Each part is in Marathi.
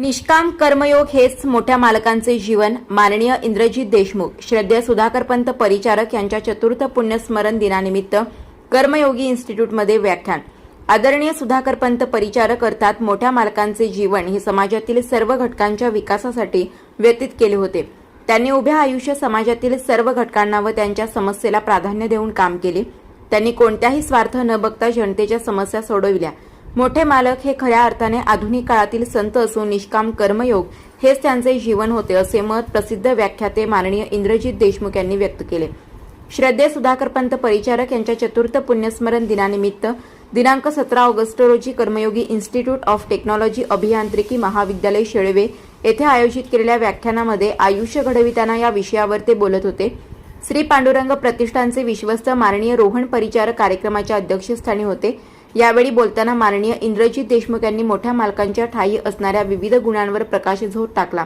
निष्काम कर्मयोग हेच मोठ्या मालकांचे जीवन माननीय इंद्रजित देशमुख श्रद्धेय सुधाकरपंत परिचारक यांच्या चतुर्थ पुण्यस्मरण दिनानिमित्त कर्मयोगी इन्स्टिट्यूटमध्ये व्याख्यान. आदरणीय सुधाकरपंत परिचारक अर्थात मोठ्या मालकांचे जीवन हे समाजातील सर्व घटकांच्या विकासासाठी व्यतीत केले होते. त्यांनी उभ्या आयुष्य समाजातील सर्व घटकांना व त्यांच्या समस्येला प्राधान्य देऊन काम केले. त्यांनी कोणत्याही स्वार्थ न बघता जनतेच्या समस्या सोडविल्या. मोठे मालक हे खऱ्या अर्थाने आधुनिक काळातील संत असून निष्काम कर्मयोग हेच त्यांचे जीवन होते असे मत प्रसिद्ध व्याख्याते माननीय इंद्रजित देशमुख यांनी व्यक्त केले. श्रद्धे सुधाकरपंत परिचारक यांच्या चतुर्थ पुण्यस्मरण दिनानिमित्त दिनांक सतरा ऑगस्ट रोजी कर्मयोगी इन्स्टिट्यूट ऑफ टेक्नॉलॉजी अभियांत्रिकी महाविद्यालय शेळवे येथे आयोजित केलेल्या व्याख्यानामध्ये आयुष्य घडविताना या विषयावर ते बोलत होते. श्री पांडुरंग प्रतिष्ठानचे विश्वस्त माननीय रोहन परिचारक कार्यक्रमाच्या अध्यक्षस्थानी होते. यावेळी बोलताना माननीय इंद्रजीत देशमुख यांनी मोठ्या मालकांच्या ठायी असणाऱ्या विविध गुणांवर प्रकाशझोत टाकला.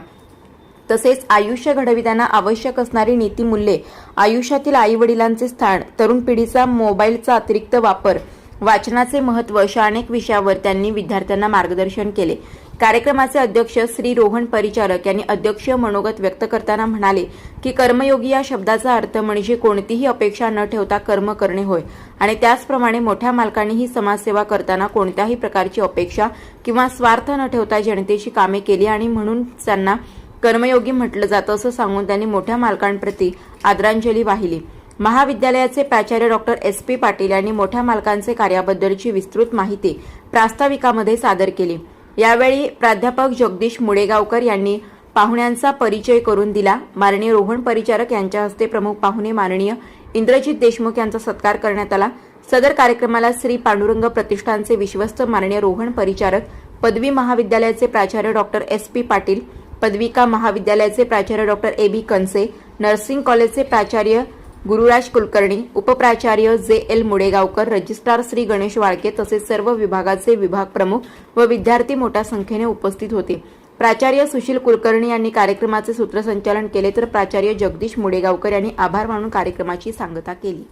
तसेच आयुष्य घडविताना आवश्यक असणारी नीतीमूल्ये आयुष्यातील आई वडिलांचे स्थान तरुण पिढीचा मोबाईलचा अतिरिक्त वापर वाचनाचे महत्त्व अशा अनेक विषयावर त्यांनी विद्यार्थ्यांना मार्गदर्शन केले. कार्यक्रमाचे अध्यक्ष श्री रोहन परिचारक यांनी अध्यक्षीय मनोगत व्यक्त करताना म्हणाले की कर्मयोगी या शब्दाचा अर्थ म्हणजे कोणतीही अपेक्षा न ठेवता कर्म करणे होय. आणि त्याचप्रमाणे मोठ्या मालकांनीही समाजसेवा करताना कोणत्याही प्रकारची अपेक्षा किंवा स्वार्थ न ठेवता जनतेची कामे केली आणि म्हणून त्यांना कर्मयोगी म्हटलं जातं असं सांगून त्यांनी मोठ्या मालकांप्रती आदरांजली वाहिली. महाविद्यालयाचे प्राचार्य डॉक्टर एस पी पाटील यांनी मोठ्या मालकांचे कार्याबद्दलची विस्तृत माहिती प्रास्ताविकामध्ये सादर केली. यावेळी प्राध्यापक जगदीश मुडेगावकर यांनी पाहुण्यांचा परिचय करून दिला. माननीय रोहन परिचारक यांच्या हस्ते प्रमुख पाहुणे माननीय इंद्रजित देशमुख यांचा सत्कार करण्यात आला. सदर कार्यक्रमाला श्री पांडुरंग प्रतिष्ठानचे विश्वस्त माननीय रोहन परिचारक पदवी महाविद्यालयाचे प्राचार्य डॉक्टर एस पी पाटील पदविका महाविद्यालयाचे प्राचार्य doctor A B Kanse nursing कॉलेजचे प्राचार्य Gururaj Kulkarni उपप्राचार्य J L. Mudegaonkar registrar Shri Ganesh Walke तसेच सर्व विभागाचे विभाग प्रमुख व विद्यार्थी मोठ्या संख्येने उपस्थित होते. प्राचार्य सुशील कुलकर्णी यांनी कार्यक्रमाचे सूत्रसंचालन केले तर प्राचार्य जगदीश मुडेगावकर यांनी आभार मानून कार्यक्रमाची सांगता केली.